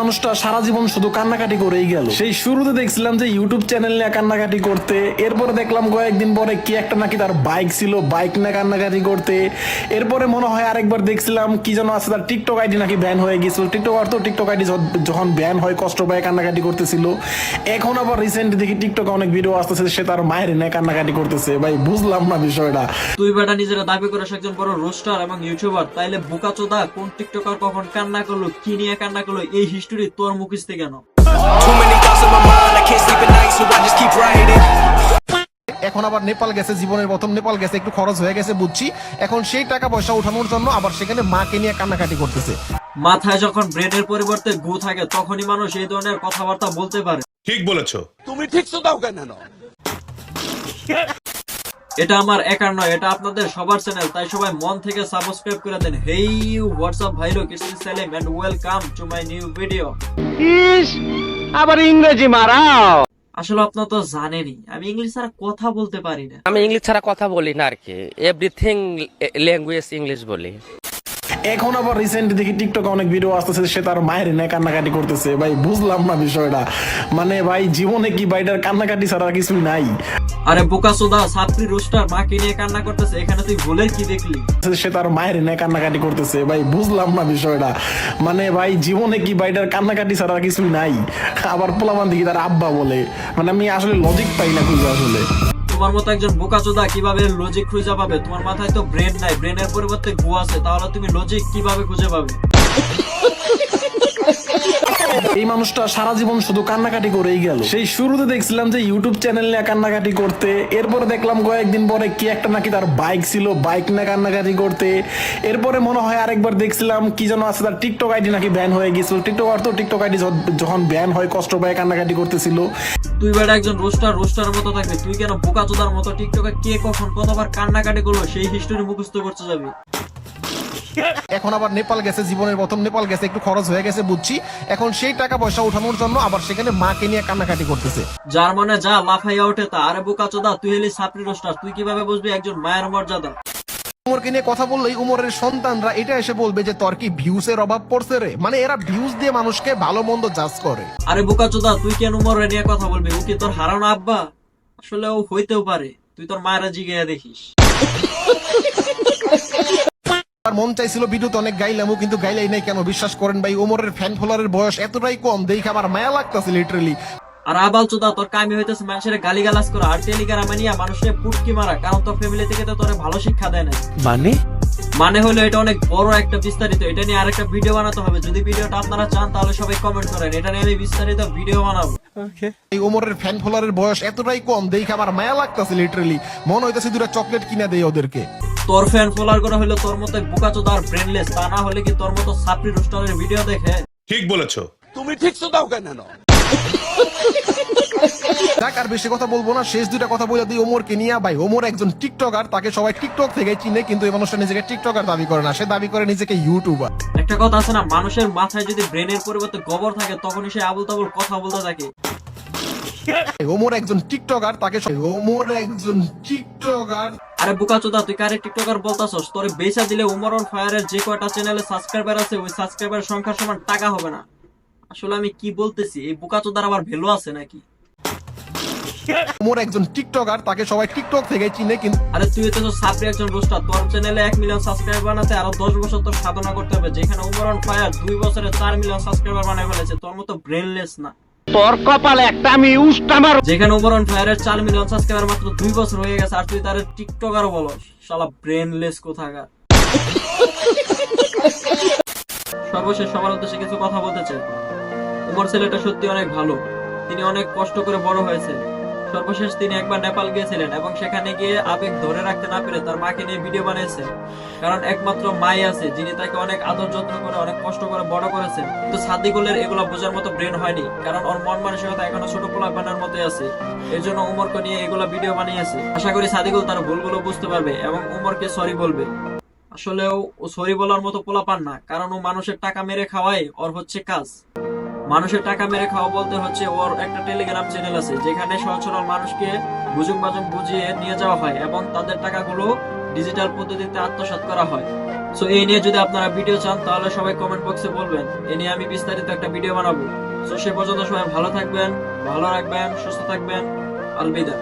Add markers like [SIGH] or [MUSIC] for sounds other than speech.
মানুষটা সারা জীবন শুধু কান্নাকাটি করেই গেল। সেই শুরুতে দেখছিলাম যে ইউটিউব চ্যানেল নিয়ে কান্নাকাটি করতে, এরপরে দেখলাম কয়েকদিন পরে কি একটা নাকি তার বাইক ছিল বাইক নিয়ে কান্নাকাটি করতে। এরপরে মনে হয় আরেকবার দেখছিলাম কি যেন আছে তার টিকটক আইডি নাকি ব্যান হয়ে গেছিল। টিকটক আর তো টিকটক আইডি যখন ব্যান হয়, কষ্ট পায় কান্নাকাটি করতেছিল। এখন আবার রিসেন্ট দেখি টিকটকে অনেক ভিডিও আসতেছে, সে তার মায়ের নিয়ে কান্নাকাটি করতেছে। ভাই, বুঝলাম না বিষয়টা। তুই বেটা নিজেরা দাবি করে একজন বড় রোস্টার এবং ইউটিউবার তাইলে বোকা চোদা কোন টিকটকার কখন কান্না করল, কি নিয়ে কান্না করল, এই তোর মুখিস্তে কেন. এখন আবার নেপাল গেছে জীবনের প্রথম নেপাল গেছে একটু খরচ হয়ে গেছে বুঝছি। এখন সেই টাকা পয়সা উঠানোর জন্য আবার সেখানে মাকে নিয়ে কান্নাকাটি করতেছে। মাথায় যখন ব্রেনের পরিবর্তে গু থাকে তখনই মানুষ এই ধরনের কথাবার্তা বলতে পারে। ঠিক বলেছ। এটা আমার একার নয় এটা আপনাদের সবার চ্যানেল তাই সবাই মন থেকে সাবস্ক্রাইব করে দেন। হেই হোয়াটসঅ্যাপ ভাইরো কিসি Selim and welcome to my new video আবার ইংরেজি মারাও। আসলে আপনারা তো জানেনই আমি ইংলিশ ছাড়া কথা বলতে পারি না। আমি ইংলিশ ছাড়া কথা বলি না আর কি এভরিথিং ল্যাঙ্গুয়েজ ইংলিশ বলি। এখন আবার রিসেন্ট দেখি টিকটকে অনেক ভিডিও আসতেছে সে তার মায়ের নিয়ে কান্নাকাটি করতেছে। ভাই বুঝলাম না বিষয়টা। মানে ভাই জীবনে কি বাইটার কান্নাকাটি ছাড়া আর কিছুই নাই। আরে বোকা সোদা সাপ্রি রোস্টার মাকে নিয়ে কান্না করতেছে? এখানে তুই ভুলের কি দেখলি? সে তার মায়ের নিয়ে কান্নাকাটি করতেছে। ভাই বুঝলাম না বিষয়টা। মানে ভাই জীবনে কি বাইটার কান্নাকাটি ছাড়া কিছু নাই? আবার পোলাবান দেখি তার আব্বা বলে। মানে আমি আসলে লজিক পাই না খুঁজে আসলে। তোমার মতো একজন বোকা চোদা কীভাবে লজিক খুঁজে পাবে? তোমার মাথায় তো ব্রেন নাই। ব্রেনের পরিবর্তে গু আছে। তাহলে তুমি লজিক কীভাবে খুঁজে পাবে? এই মানুষটা সারা জীবন শুধু কান্নাকাটি করেই গেল। সেই শুরুতে দেখছিলাম যে ইউটিউব চ্যানেল নিয়ে কান্নাকাটি করতে, এরপরে দেখলাম কয়েকদিন পরে কি একটা নাকি তার বাইক ছিল বাইক নিয়ে কান্নাকাটি করতে। এরপরে মনে হয় আরেকবার দেখছিলাম কি যেন আছে তার টিকটক আইডি নাকি ব্যান হয়ে গেছিল। টিকটক আর তো টিকটক আইডি যখন ব্যান হয়, কষ্ট পায় কান্নাকাটি করতেছিল। তুই বেটা একজন রোস্টার রোস্টারের মতো থাকবে। তুই কেন বোকা চোদার মতো টিকটকে কে কখন কতবার কান্নাকাটি করল সেই হিস্টোরি মুখস্থ করতে যাবি। এখন আবার নেপাল গেছে জীবনের প্রথম নেপাল গেছে একটু খরচ হয়ে গেছে বুঝছি। এখন সেই টাকা পয়সা উঠানোর জন্য আবার সেখানে মাকে নিয়ে কান্নাকাটি করতেছে। যার মানে যা লাফাইয়া ওঠে তা। আরে বোকা চোদা তুই হলি সাপ্রি রোস্টার তুই কীভাবে বুঝবি একজন মায়ের মর্যাদা? উমরকে নিয়ে কথা বললেই উমরের সন্তানরা এটা এসে বলবে যে তোর কি ভিউসের অভাব পড়ছে রে? মানে এরা ভিউজ দিয়ে মানুষকে ভালো মন্দ জাজ করে। আরে বোকা চোদা তুই কেন উমর নিয়ে কথা বলবি? ও কি তোর হারানো আব্বা? আসলে ও হইতেও পারে। তুই তোর মায়েরা জিগিয়ে দেখিস। আর মন চাইছিল ভিডিওতে অনেক গাইলামও কিন্তু গাইলাই নাই কেন? বিশ্বাস করেন ভাই ওমরের ফ্যান ফলোয়ারের বয়স এতটাই কম দেখে আমার মায়া লাগতেছে লিটারেলি আর আবাল চোদা তোর কামি হইতেছে মানুষের গালি গালাজ করা আর টেলিগ্রামে নিয়ে মানুষের পুটকি মারা কারণ তোর ফ্যামিলি থেকে তো তোর ভালো শিক্ষা দেয় না মানে? মানে হলো এটা অনেক বড় একটা বিস্তারিত এটা নিয়ে আরেকটা ভিডিও বানাতে হবে। যদি ভিডিওটা আপনারা চান তাহলে সবাই কমেন্ট করেন। এটা নিয়ে আমি বিস্তারিত ভিডিও বানাবো। এই ওমরের ফ্যান ফলোয়ারের বয়স এতটাই কম দেখে আমার মায়া লাগতেছে লিটারেলি মন হইতেছে দুটা চকলেট কিনে দেয় ওদেরকে। তোর ফ্যান ফলোয়ার করা হলো তোর মতো বোকা চোদা আর ব্রেনলেস তা না হলে কি তোর মতো সাপ্রি রোস্টারের ভিডিও দেখে? ঠিক বলেছ। যাক আর বেশি কথা বলব না। শেষ দুটা কথা বলে দিই ওমরকে নিয়ে। ভাই ওমর একজন টিকটকার তাকে সবাই টিকটক থেকে চিনে কিন্তু এই মানুষটা নিজেকে টিকটকার দাবি করে না। সে দাবি করে নিজেকে ইউটিউবার একটা কথা আছে না মানুষের মাথায় যদি ব্রেনের পরিবর্তে গোবর থাকে তখনই সে আবুল তাবুল কথা বলতে থাকে। [LAUGHS] ওমর একজন টিকটকার তাকে ওমর একজন টিকটকার। আরে বোকা চোদা তুই কারে টিকটকার বলতাছস? তোরে বেচা দিলে উমর অন ফায়ারের যে কয়টা চ্যানেলে সাবস্ক্রাইবার আছে ওই সাবস্ক্রাইবার সংখ্যার সমান টাকা হবে না। আসলে আমি কি বলতেছি? এই বোকা চোদার আবার ভ্যালু আছে নাকি? ওমর একজন টিকটকার তাকে সবাই টিকটক থেকে চিনে কিন্তু আরে তুই তো সাপরি একজন রোস্টার তোর চ্যানেলে এক মিলিয়ন সাবস্ক্রাইবার বানাতে আরও দশ বছর তোর সাধনা করতে হবে যেখানে উমর অন ফায়ার দুই বছরে চার মিলিয়ন সাবস্ক্রাইবার বানায় ফেলেছে তোর মতো ব্রেনলেস না। তোর কপালে একটা আমি ফায়ারের মিলিয়ন সাবস্ক্রাইবার মাত্র বছর হয়ে গেছে, আর তুই তার টিকটকারও বলো শালা ব্রেনলেস কোথাকার। সর্বশেষ সবার উদ্দেশ্যে কিছু কথা বলতে চাই। উমর ছেলেটা সত্যি অনেক ভালো। তিনি অনেক কষ্ট করে বড় হয়েছে। সর্বশেষ তিনি একবার নেপাল গিয়েছিলেন এবং সেখানে গিয়ে আবেগ ধরে রাখতে না পেরে তার মাকে নিয়ে ভিডিও বানিয়েছে কারণ একমাত্র মাই আছে, যিনি তাকে অনেক আদর যত্ন করে, অনেক কষ্ট করে, বড় করেছেন। কিন্তু সাদিকুলের এগুলো বোঝার মতো ব্রেন হয়নি, কারণ ওর মন মানসিকতা এখনও ছোট পোলা বানার মতোই আছে। এর জন্য উমরকে নিয়ে এগুলো ভিডিও বানিয়েছে। আশা করি সাদিকুল তার ভুলগুলো বুঝতে পারবে এবং উমরকে সরি বলবে। আসলেও ও সরি বলার মতো পোলা পান না, কারণ ও মানুষের টাকা মেরে খাওয়াই ওর হচ্ছে কাজ। মানুষের টাকা মেরে খাওয়া বলতে হচ্ছে ওর একটা টেলিগ্রাম চ্যানেল আছে, যেখানে সহজ সরল মানুষকে বুজুক বাজুক বুঝিয়ে নিয়ে যাওয়া হয় এবং তাদের টাকাগুলো ডিজিটাল পদ্ধতিতে আত্মসাৎ করা হয়। সো এই নিয়ে যদি আপনারা ভিডিও চান, তাহলে সবাই কমেন্ট বক্সে বলবেন। এ নিয়ে আমি বিস্তারিত একটা ভিডিও বানাবো। সো সে পর্যন্ত সবাই ভালো থাকবেন, ভালো রাখবেন, সুস্থ থাকবেন। আলবিদা।